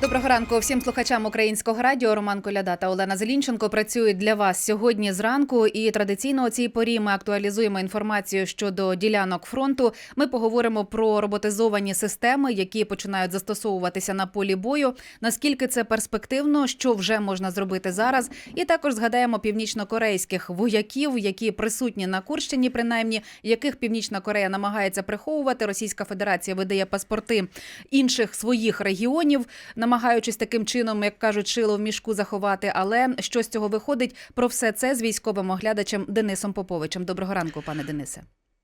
Доброго ранку всім слухачам українського радіо. Роман Коляда та Олена Зелінченко працюють для вас сьогодні зранку. І традиційно у цій порі ми актуалізуємо інформацію щодо ділянок фронту. Ми поговоримо про роботизовані системи, які починають застосовуватися на полі бою. Наскільки це перспективно, що вже можна зробити зараз, і також згадаємо північнокорейських вояків, які присутні на Курщині, принаймні яких Північна Корея намагається приховувати. Російська Федерація видає паспорти інших своїх регіонів намагаючись таким чином, як кажуть, шило в мішку заховати. Але що з цього виходить? Про все це з військовим оглядачем Денисом Поповичем. Доброго ранку, пане Денисе.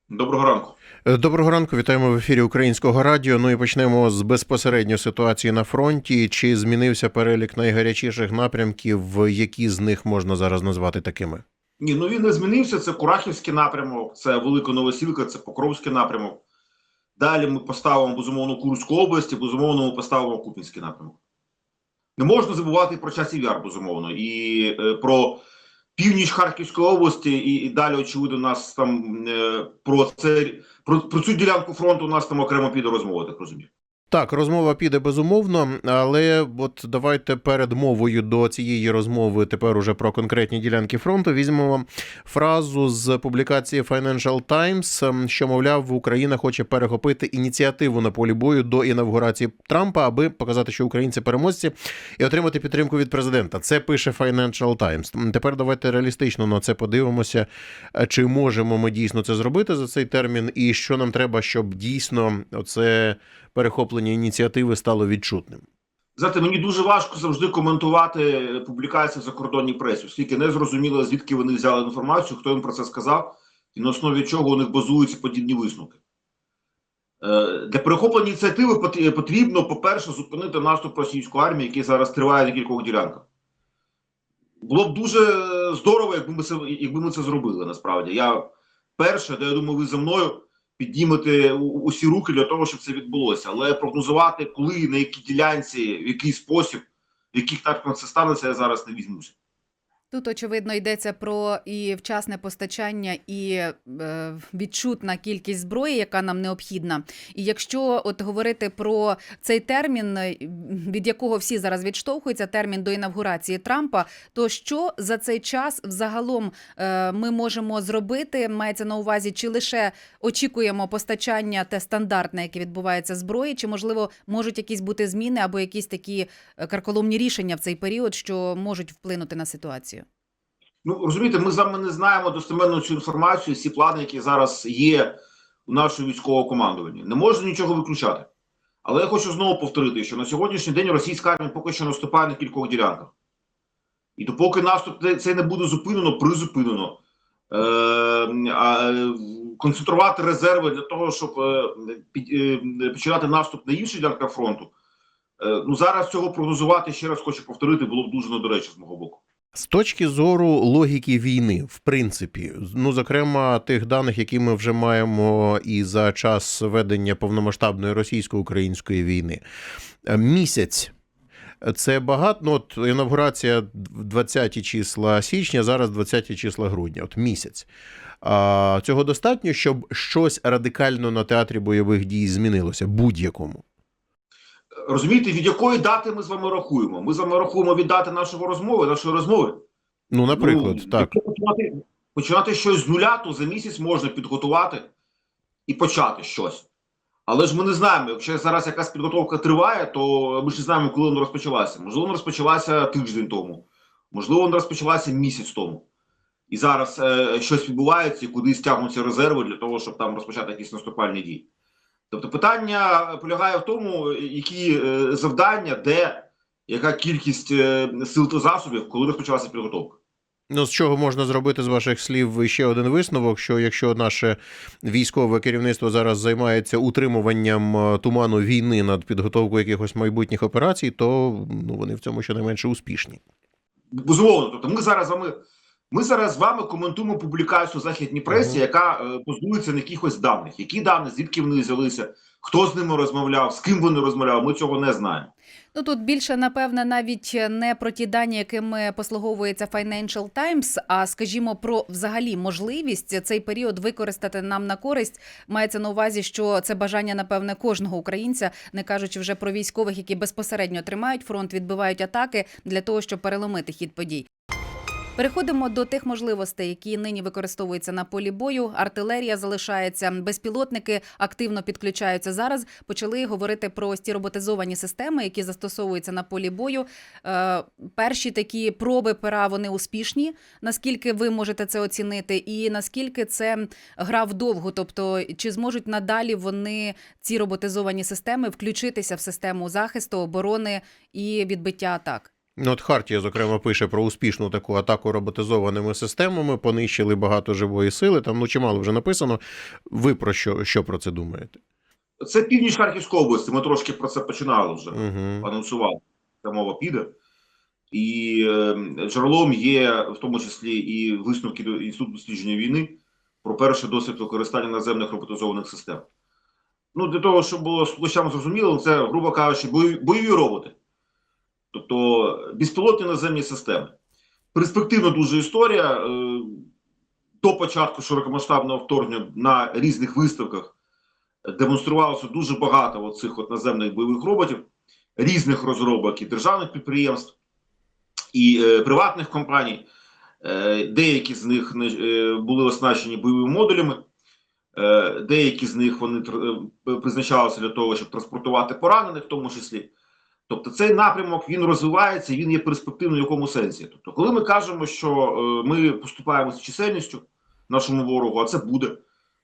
Доброго ранку. Е, Доброго ранку, вітаємо в ефірі Українського радіо. Ну і почнемо з безпосередньо ситуації на фронті. Чи змінився перелік найгарячіших напрямків? Які з них можна зараз назвати такими? Ні, ну він не змінився. Це Курахівський напрямок, це Велика Новосілка, це Покровський напрямок. Далі ми поставимо безумовно Курську область, безумовно ми поставимо Купінський напрямок. Не можна забувати про часів яр, безумовно, і е, про північ Харківської області, і, і далі, очевидно, нас там е, про це про, про цю ділянку фронту у нас там окремо піде розмова, так розумію. Так, розмова піде безумовно, але от давайте перед мовою до цієї розмови тепер уже про конкретні ділянки фронту візьмемо фразу з публікації Financial Times, ем, що мовляв, Україна хоче перехопити ініціативу на полі бою до інавгурації Трампа, аби показати, що українці переможці, і отримати підтримку від президента. Це пише Financial Times. Тепер давайте реалістично на це подивимося, е, чи можемо ми дійсно це зробити за цей термін, і що нам треба, щоб дійсно оце перехоплення ініціативи стало відчутним. Знаєте, мені дуже важко завжди коментувати публікації в закордонній пресі, оскільки не зрозуміло, звідки вони взяли інформацію, хто їм про це сказав, і на основі чого у них базуються подібні висновки. Е, Для перехоплення ініціативи потрібно, по-перше, зупинити наступ російської армії, який зараз триває на кількох ділянках. Було б дуже здорово, якби ми це, якби ми це зробили насправді. Я перше, де я думаю, ви за мною піднімете усі руки для того, щоб це відбулося. Але прогнозувати, коли, на якій ділянці, в який спосіб, в яких так це станеться, я зараз не візьмуся. Тут очевидно йдеться про і вчасне постачання, і е, відчутна кількість зброї, яка нам необхідна. І якщо от говорити про цей термін, е, від якого всі зараз відштовхуються, термін до інавгурації Трампа, то що за цей час взагалом е, ми можемо зробити? Мається на увазі, чи лише очікуємо постачання те стандартне, яке відбувається зброї, чи можливо можуть якісь бути зміни або якісь такі е, карколомні рішення в цей період, що можуть вплинути на ситуацію? Ну розумієте, ми з вами не знаємо достеменно цю інформацію, всі плани, які зараз є у нашого військового командування. Не можна нічого виключати. Але я хочу знову повторити, що на сьогоднішній день російська армія поки що наступає на кількох ділянках. І допоки наступ цей не буде зупинено, призупинено, е, е, концентрувати резерви для того, щоб е, під, е, починати наступ на інші ділянках фронту. Е, ну зараз цього прогнозувати ще раз хочу повторити, було б дуже недоречно з мого боку. З точки зору логіки війни, в принципі, ну зокрема тих даних, які ми вже маємо і за час ведення повномасштабної російсько-української війни, Е, місяць. Це багато. Ну, от інавгурація 20 числа січня, зараз 20 числа грудня, от місяць. А, цього достатньо, щоб щось радикально на театрі бойових дій змінилося будь-якому. Розумієте, від якої дати ми з вами рахуємо? Ми з вами рахуємо від дати нашого розмови, нашої розмови. Ну, наприклад, ну, так. Починати, починати щось з нуля, то за місяць можна підготувати і почати щось. Але ж ми не знаємо, якщо зараз якась підготовка триває, то ми ж не знаємо, коли вона розпочалася. Можливо, вона розпочалася тиждень тому, можливо, вона розпочалася місяць тому. І зараз е, щось відбувається, і кудись тягнуться резерви для того, щоб там розпочати якісь наступальні дії. Тобто питання полягає в тому, які е, завдання, де яка кількість е, сил та засобів, коли розпочалася підготовка. Ну, з чого можна зробити з ваших слів ще один висновок: що якщо наше військове керівництво зараз займається утримуванням е, туману війни над підготовкою якихось майбутніх операцій, то ну вони в цьому щонайменше успішні. Безумовно, тобто ми зараз з вами. Ми зараз з вами коментуємо публікацію західній пресі, яка е, на якихось даних. Які дані, звідки вони взялися, хто з ними розмовляв, з ким вони розмовляли, ми цього не знаємо. Ну тут більше напевне навіть не про ті дані, якими послуговується Financial Times, а скажімо про взагалі можливість цей період використати нам на користь. Мається на увазі, що це бажання напевне кожного українця, не кажучи вже про військових, які безпосередньо тримають фронт, відбивають атаки для того, щоб переломити хід подій. Переходимо до тих можливостей, які нині використовуються на полі бою. Артилерія залишається, безпілотники активно підключаються зараз. Почали говорити про ось роботизовані системи, які застосовуються на полі бою. Е, перші такі проби пера вони успішні. Наскільки ви можете це оцінити, і наскільки це гра вдовго? Тобто, чи зможуть надалі вони ці роботизовані системи включитися в систему захисту, оборони і відбиття атак? Ну, от Хартія, зокрема, пише про успішну таку атаку роботизованими системами, понищили багато живої сили. Там ну чимало вже написано. Ви про що, що про це думаєте? Це північ Харківської області. Ми трошки про це починали вже. Угу. анонсував, ця мова піде. І е, джерелом є в тому числі і висновки до Інституту дослідження війни про перший досвід використання наземних роботизованих систем. Ну, для того, щоб було слухачам зрозуміло, це, грубо кажучи, бойові роботи. Тобто безпілотні наземні системи. Перспективна дуже історія. Е, до початку широкомасштабного вторгнення на різних виставках демонструвалося дуже багато цих наземних бойових роботів різних розробок і державних підприємств і е, приватних компаній. Е, деякі з них були оснащені бойовими модулями, деякі з них вони призначалися для того, щоб транспортувати поранених, в тому числі. Тобто цей напрямок він розвивається, він є перспективним в якому сенсі. Тобто, коли ми кажемо, що е, ми поступаємо з чисельністю нашому ворогу, а це буде,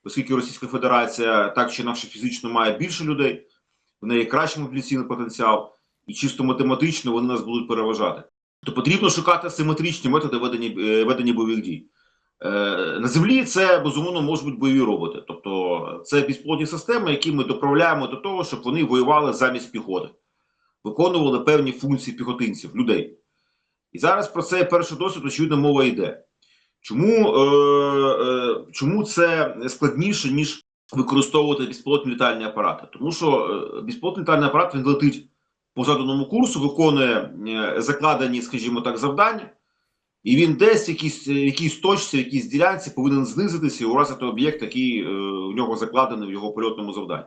оскільки Російська Федерація так чи інакше фізично має більше людей, в неї кращий мобілізаційний потенціал, і чисто математично вони нас будуть переважати. То потрібно шукати симетричні методи ведення, е, ведення бойових дій. Е, На землі це безумовно можуть бути бойові роботи. Тобто це безплотні системи, які ми доправляємо до того, щоб вони воювали замість піхоти, виконували певні функції піхотинців, людей. І зараз про цей перший досвід, очевидно, мова йде. Чому, е, е, чому це складніше, ніж використовувати безпілотні літальні апарати? Тому що е, безпілотний літальний апарат він летить по заданому курсу, виконує е, закладені, скажімо так, завдання, і він десь в якійсь, в якійсь точці, в якійсь ділянці повинен знизитися і уразити об'єкт, який е, у нього закладений в його польотному завданні.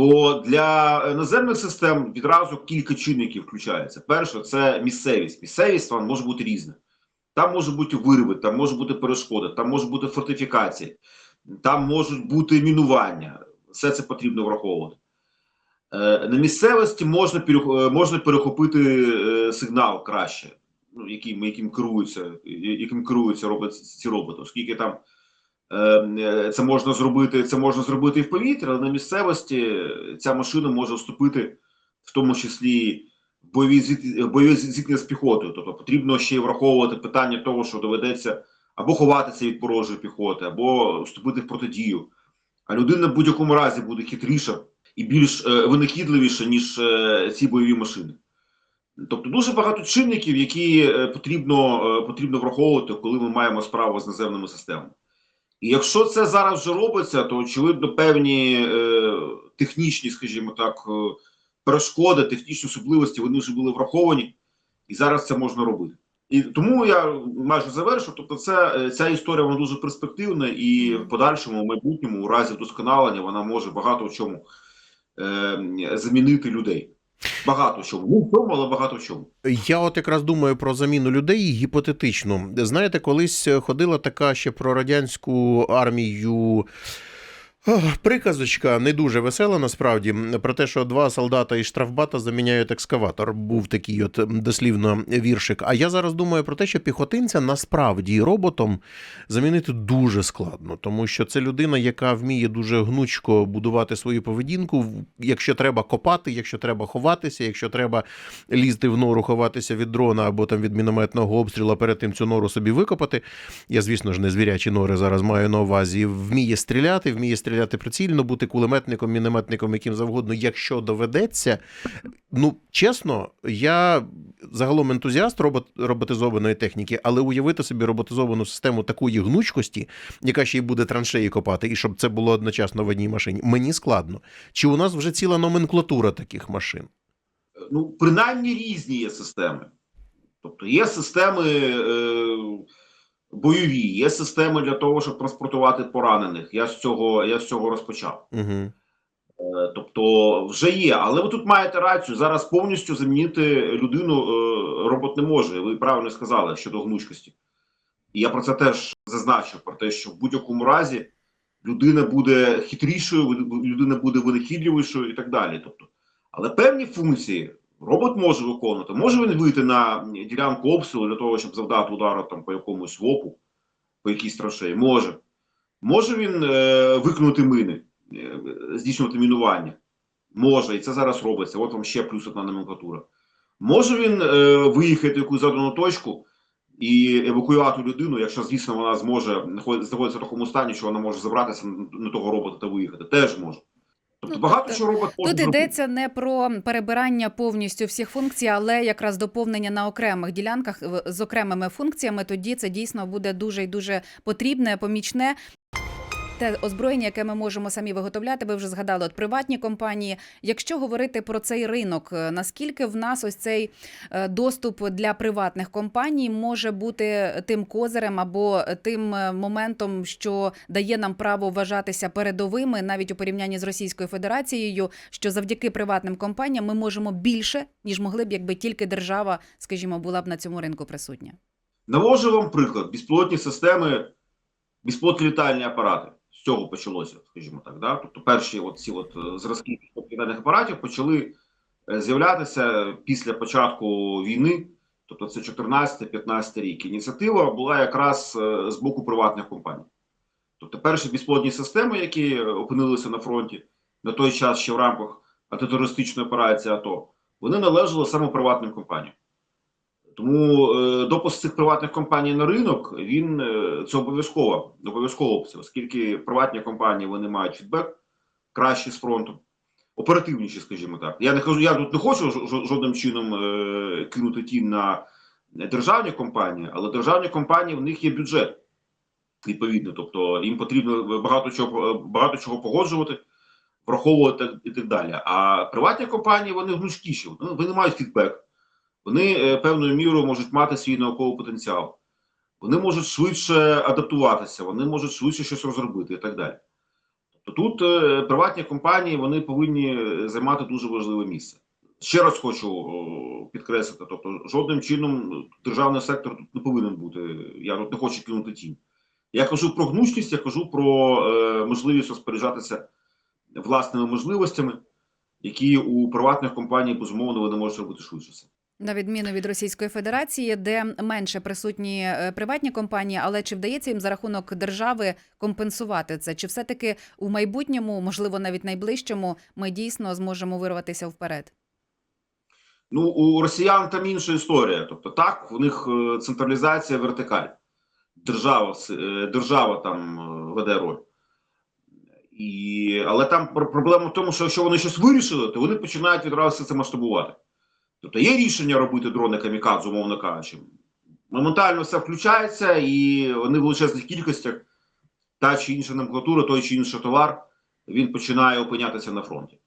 То для наземних систем відразу кілька чинників включається. Перше, це місцевість. Місцевість вам може бути різна. Там можуть бути вириви, там може бути перешкоди, там можуть бути фортифікації, там можуть бути мінування. Все це потрібно враховувати. Е, На місцевості можна, е, можна перехопити е, сигнал краще, ну, яким, яким керуються, яким керуються роблять ці роботи, оскільки там це можна зробити, це можна зробити і в повітрі, але на місцевості ця машина може вступити в тому числі в бойові зіт- зіткнення з піхотою. Тобто потрібно ще й враховувати питання того, що доведеться або ховатися від порожої піхоти, або вступити в протидію. А людина в будь-якому разі буде хитріша і більш е, винахідливіша, ніж е, ці бойові машини. Тобто дуже багато чинників, які е, потрібно, е, потрібно враховувати, коли ми маємо справу з наземними системами. Якщо це зараз вже робиться, то очевидно певні е, технічні, скажімо так, е, перешкоди, технічні особливості вони вже були враховані, і зараз це можна робити. І тому я майже завершив. Тобто, це е, ця історія вона дуже перспективна, і в подальшому, в майбутньому, у разі вдосконалення, вона може багато в чому е, замінити людей. Багато чому. Ну, в але багато чому. Я от якраз думаю про заміну людей гіпотетично. Знаєте, колись ходила така ще про радянську армію. Приказочка не дуже весела насправді про те, що два солдата із штрафбата заміняють екскаватор. Був такий от дослівно віршик. А я зараз думаю про те, що піхотинця насправді роботом замінити дуже складно, тому що це людина, яка вміє дуже гнучко будувати свою поведінку. Якщо треба копати, якщо треба ховатися, якщо треба лізти в нору, ховатися від дрона або там від мінометного обстрілу, перед тим цю нору собі викопати. Я, звісно ж, не звірячі нори зараз маю на увазі. Вміє стріляти, вміє стріляти прицільно, бути кулеметником, мінометником, яким завгодно, якщо доведеться. Ну, чесно, я загалом ентузіаст робот, роботизованої техніки, але уявити собі роботизовану систему такої гнучкості, яка ще й буде траншеї копати, і щоб це було одночасно в одній машині, мені складно. Чи у нас вже ціла номенклатура таких машин? ну, принаймні різні є системи. Тобто є системи е, бойові, є системи для того, щоб транспортувати поранених. Я з цього, я з цього розпочав. Угу. Тобто вже є, але ви тут маєте рацію. Зараз повністю замінити людину е, робот не може. Ви правильно сказали щодо гнучкості. І я про це теж зазначив: про те, що в будь-якому разі людина буде хитрішою, людина буде винахідливішою і так далі. Тобто, але певні функції робот може виконувати. Може він вийти на ділянку обстрілу для того, щоб завдати удару там по якомусь вопу, по якійсь траншеї? Може. Може він е, виконати мини, е, здійснювати мінування? Може, і це зараз робиться. От вам ще плюс одна номенклатура. Може він е, виїхати в якусь задану точку і евакуювати людину, якщо, звісно, вона зможе знаходиться в такому стані, що вона може забратися на того робота та виїхати. Теж може. Тобто Ну, багато тобто що робот Тут зробити. йдеться не про перебирання повністю всіх функцій, але якраз доповнення на окремих ділянках з окремими функціями. Тоді це дійсно буде дуже і дуже потрібне, помічне. Те озброєння, яке ми можемо самі виготовляти, ви вже згадали от приватні компанії. Якщо говорити про цей ринок, е, наскільки в нас ось цей е, доступ для приватних компаній може бути тим козирем або тим е, моментом, що дає нам право вважатися передовими, навіть у порівнянні з Російською Федерацією, що завдяки приватним компаніям ми можемо більше, ніж могли б, якби тільки держава, скажімо, була б на цьому ринку присутня. Навожу вам приклад: безпілотні системи, безпілотні літальні апарати. Цього почалося, скажімо так. Да? Тобто перші от ці от е, зразки безпілотних апаратів почали е, з'являтися після початку війни, тобто це 14-15 рік. Ініціатива була якраз е, з боку приватних компаній. Тобто перші безпілотні системи, які опинилися на фронті на той час ще в рамках антитерористичної операції АТО, вони належали саме приватним компаніям. Тому е, допуск цих приватних компаній на ринок він е, це обов'язково обов'язково оскільки приватні компанії вони мають фідбек кращий з фронту, оперативніші, скажімо так. Я не кажу, я тут не хочу жо- жо- жодним чином е, кинути тінь на державні компанії, але державні компанії в них є бюджет відповідно. Тобто їм потрібно багато чого багато чого погоджувати, враховувати і так далі. А приватні компанії вони гнучкіші, вони, вони мають фідбек. Вони е, певною мірою можуть мати свій науковий потенціал, вони можуть швидше адаптуватися, вони можуть швидше щось розробити і так далі. Тобто тут е, приватні компанії вони повинні е, займати дуже важливе місце. Ще раз хочу підкреслити: тобто, жодним чином державний сектор тут не повинен бути. Я тут не хочу кинути тінь. Я кажу про гнучкість, я кажу про можливість розпоряджатися власними можливостями, які у приватних компаній безумовно вони можуть робити швидше. На відміну від Російської Федерації, де менше присутні е, приватні компанії, але чи вдається їм за рахунок держави компенсувати це? Чи все-таки у майбутньому, можливо, навіть найближчому, ми дійсно зможемо вирватися вперед? Ну, у росіян там інша історія. Тобто, так, в них е, централізація вертикаль. Держава, е, держава там веде роль. І, але там проблема в тому, що якщо вони щось вирішили, то вони починають відразу все це масштабувати. Тобто є рішення робити дрони камікадзе, умовно кажучи. Моментально все включається, і вони в величезних кількостях, та чи інша номенклатура, той чи інший товар, він починає опинятися на фронті.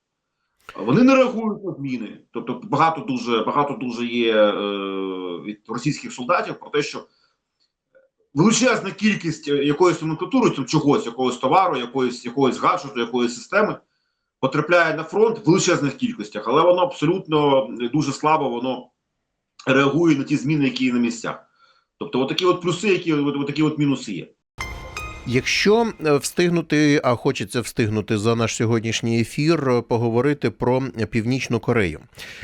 Вони не реагують на зміни. Тобто багато дуже багато дуже є е, від російських солдатів про те, що величезна кількість якоїсь номенклатури, чогось, якогось товару, якоїсь, якогось гаджету, якоїсь системи потрапляє на фронт в величезних кількостях, але воно абсолютно дуже слабо воно реагує на ті зміни, які є на місцях. Тобто, отакі от плюси, які от, отакі от мінуси є. Якщо е, встигнути, а хочеться встигнути за наш сьогоднішній ефір, е, поговорити про Північну Корею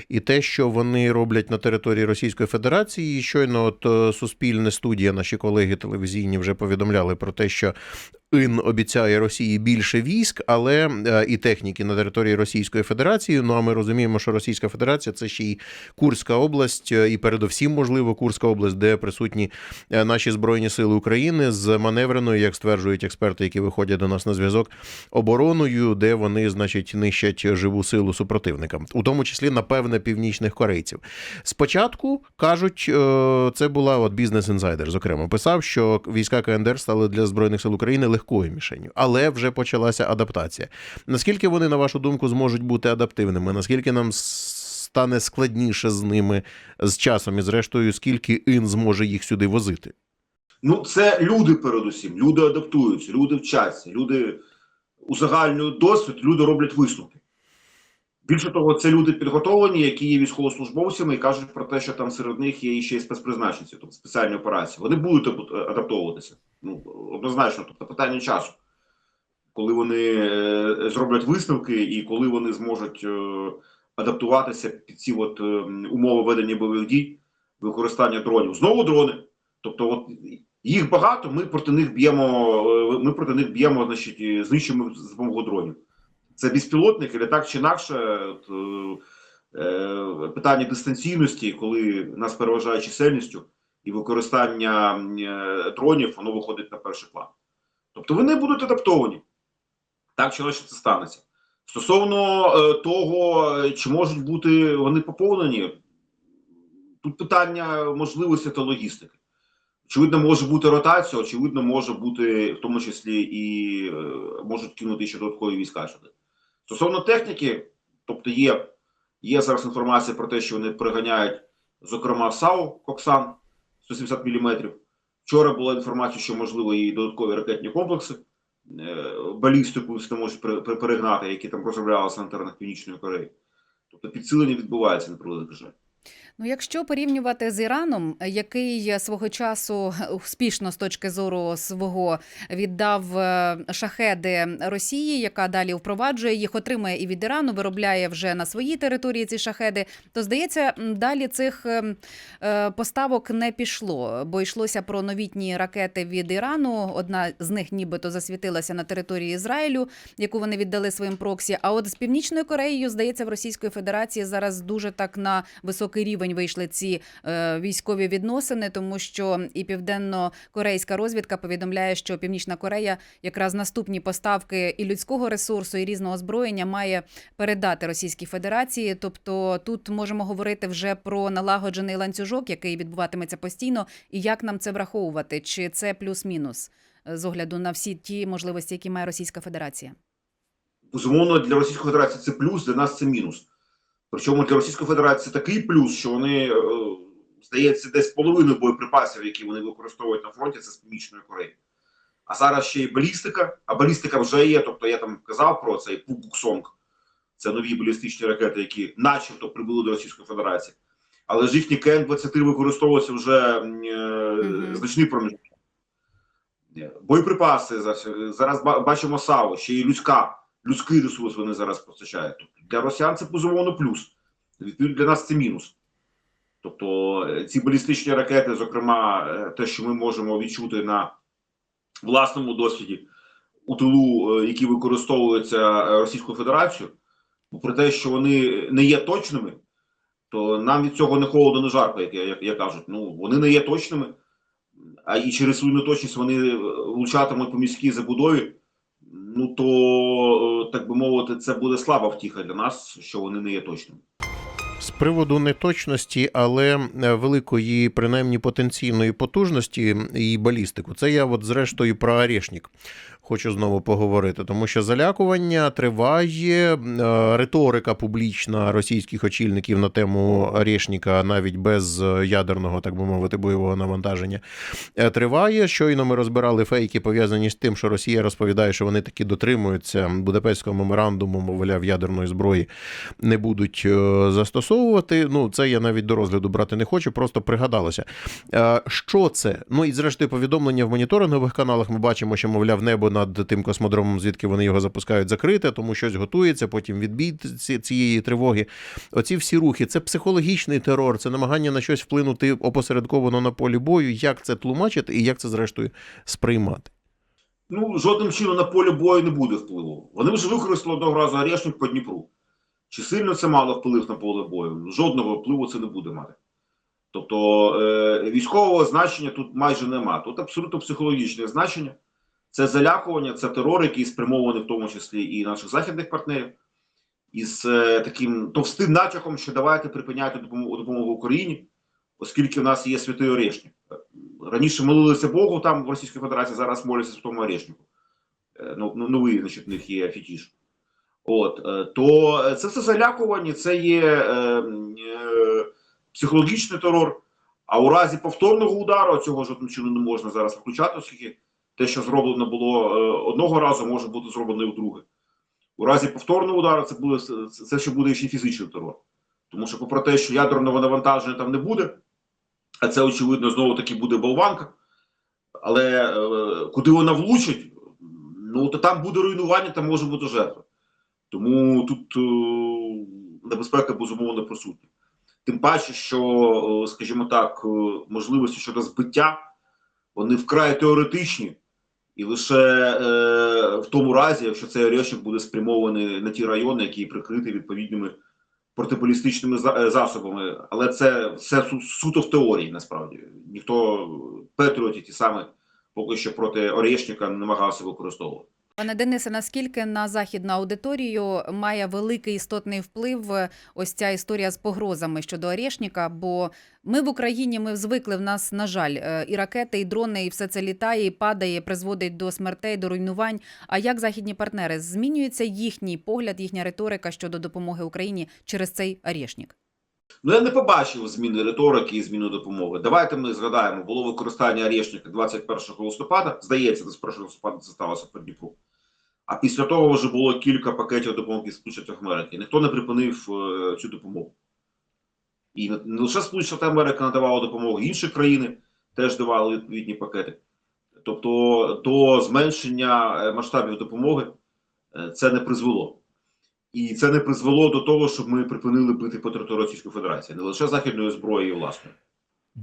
і те, що вони роблять на території Російської Федерації. Щойно от е, суспільне студія, наші колеги телевізійні вже повідомляли про те, що ІН обіцяє Росії більше військ, але е, і техніки на території Російської Федерації. Ну а ми розуміємо, що Російська Федерація це ще й Курська область, е, і передовсім, можливо, Курська область, де присутні е, наші збройні сили України з маневреною, як стверджують експерти, які виходять до нас на зв'язок, обороною, де вони, значить, нищать живу силу супротивника, у тому числі, напевне, північних корейців. Спочатку кажуть, це була от бізнес-інсайдер, зокрема, писав, що війська КНДР стали для збройних сил України легкою мішенью, але вже почалася адаптація. Наскільки вони, на вашу думку, зможуть бути адаптивними? Наскільки нам стане складніше з ними з часом, і зрештою, скільки ін зможе їх сюди возити? Ну, це люди передусім. Люди адаптуються, люди вчаться, люди узагальнюють досвід, люди роблять висновки. Більше того, це люди підготовлені, які є військовослужбовцями і кажуть про те, що там серед них є ще й спецпризначенці, тобто спеціальні операції. Вони будуть адап- адаптовуватися. Ну, однозначно, тобто питання часу. Коли вони е, зроблять висновки і коли вони зможуть е, адаптуватися під ці от, е, умови ведення бойових дій, використання дронів. Знову дрони. Тобто, от їх багато, ми проти них б'ємо, ми проти них б'ємо, значить, знищуємо з допомогою дронів. Це безпілотники, але так чи інакше, от, питання дистанційності, коли нас переважає чисельністю, і використання е, дронів, воно виходить на перший план. Тобто вони будуть адаптовані. Так чи інакше це станеться. Стосовно е, того, е, чи можуть бути вони поповнені, тут питання можливості та логістики. Очевидно, може бути ротація, очевидно, може бути в тому числі і можуть кинути ще додаткові війська сюди. Стосовно техніки, тобто є, є зараз інформація про те, що вони приганяють, зокрема, САУ Коксан 170 мм. Вчора була інформація, що можливо і додаткові ракетні комплекси, е, балістику можуть пере- пере- перегнати, які там розроблялися на теренах Північної Кореї. Тобто підсилення відбувається на превеликий жаль. Ну, якщо порівнювати з Іраном, який свого часу успішно з точки зору свого віддав е, шахеди Росії, яка далі впроваджує їх, отримує і від Ірану, виробляє вже на своїй території ці шахеди, то здається, далі цих е, е, поставок не пішло, бо йшлося про новітні ракети від Ірану. Одна з них нібито засвітилася на території Ізраїлю, яку вони віддали своїм проксі. А от з північною Кореєю, здається, в Російської Федерації зараз дуже так на високий рівень вийшли ці е, військові відносини, тому що і південно-корейська розвідка повідомляє, що Північна Корея якраз наступні поставки і людського ресурсу, і різного озброєння має передати Російській Федерації. Тобто тут можемо говорити вже про налагоджений ланцюжок, який відбуватиметься постійно, і як нам це враховувати, чи це плюс-мінус е, з огляду на всі ті можливості, які має Російська Федерація. Безумовно, для Російської Федерації це плюс, для нас це мінус. Причому для Російської Федерації такий плюс, що вони, е, здається, десь половину боєприпасів, які вони використовують на фронті, це з Північної Кореї. А зараз ще й балістика, а балістика вже є. Тобто я там казав про цей Пукуксонг. Це нові балістичні ракети, які начебто прибули до Російської Федерації. Але ж їхні КН-23 використовуються вже е, Мгм. значний проміжок. Е, Боєприпаси зараз, зараз бачимо САУ, ще й людська людський ресурс вони зараз постачають. Тобто для росіян це безумовно плюс. Відповідно, для нас це мінус. Тобто е, ці балістичні ракети, зокрема, е, те, що ми можемо відчути на власному досвіді у тилу, е, які використовуються Російською Федерацією, попри те, що вони не є точними, то нам від цього не холодно, не жарко, як, як, як кажуть. Ну, вони не є точними, а і через свою неточність вони влучатимуть по міській забудові ну то, е, так би мовити, це буде слаба втіха для нас, що вони не є точними. З приводу неточності, але е, великої, принаймні потенційної потужності і балістику, це я от зрештою про Орешник хочу знову поговорити, тому що залякування триває, е, риторика публічна російських очільників на тему Орешника, навіть без е, ядерного, так би мовити, бойового навантаження, е, триває. Щойно ми розбирали фейки, пов'язані з тим, що Росія розповідає, що вони таки дотримуються Будапештського меморандуму, мовляв, ядерної зброї не будуть застосовувати. Ну, це я навіть до розгляду брати не хочу, просто пригадалося. Що це? Ну і зрештою повідомлення в моніторингових каналах. Ми бачимо, що, мовляв, небо над тим космодромом, звідки вони його запускають, закрите, тому щось готується, потім відбій цієї тривоги. Оці всі рухи, це психологічний терор, це намагання на щось вплинути опосередковано на полі бою. Як це тлумачити і як це зрештою сприймати? Ну, жодним чином на полі бою не буде впливу. Вони вже використали одного разу Орешник по Дніпру. Чи сильно це мало вплив на поле бою? Жодного впливу це не буде мати. Тобто е, військового значення тут майже нема. Тут абсолютно психологічне значення. Це залякування, це терор, який спрямований в тому числі і наших західних партнерів, із е, таким товстим натяком, що давайте припиняйте допомогу, допомогу Україні, оскільки в нас є святий Орешник. Раніше молилися Богу там в Російській Федерації, зараз моляться Святому Орешнику. Е, Ну, ну, новий, значить, в них є фетіш. От, е, то це все залякування, це є е, е, психологічний терор. А у разі повторного удару цього жодним чином не можна зараз включати, оскільки те, що зроблено було е, одного разу, може бути зроблено і вдруге. У разі повторного удару це буде це, ще буде ще фізичний терор. Тому що, попри те, що ядерного навантаження там не буде, а це очевидно знову таки буде болванка. Але е, куди вона влучить, ну то там буде руйнування, там може бути жертва. Тому тут е, небезпека безумовно присутня. Тим паче, що, е, скажімо так, е, можливості щодо збиття вони вкрай теоретичні, і лише е, в тому разі, якщо цей орешник буде спрямований на ті райони, які прикриті відповідними протиполістичними е, засобами. Але це все су- суто в теорії, насправді. Ніхто Петріоті ті саме поки що проти орешника не намагався використовувати. Пане Денисе, наскільки на західну аудиторію має великий істотний вплив е, ось ця історія з погрозами щодо Орешника? Бо ми в Україні ми звикли в нас, на жаль, е, і ракети, і дрони, і все це літає, і падає, призводить до смертей, до руйнувань. А як західні партнери змінюється їхній погляд, їхня риторика щодо допомоги Україні через цей Орешник? Ну, я не побачив зміни риторики і зміни допомоги. Давайте ми згадаємо, було використання орешника 21 листопада. Здається, 21 листопада це сталося по Дніпру. А після того вже було кілька пакетів допомоги Сполучених Америки. Ніхто не припинив е, цю допомогу. І не, лише Сполучені Штати Америки надавали допомогу, інші країни теж давали відповідні пакети. Тобто до зменшення е, масштабів допомоги е, це не призвело. І це не призвело до того, щоб ми припинили бити по території Російської Федерації, не лише західною зброєю власною.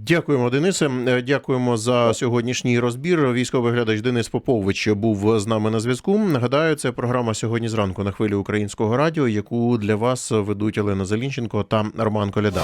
Дякуємо, Денисе. Е, Дякуємо за сьогоднішній розбір. Військовий глядач Денис Попович був з нами на зв'язку. Нагадаю, це програма сьогодні зранку на хвилі українського радіо, яку для вас ведуть Олена Залінченко та Роман Коляда.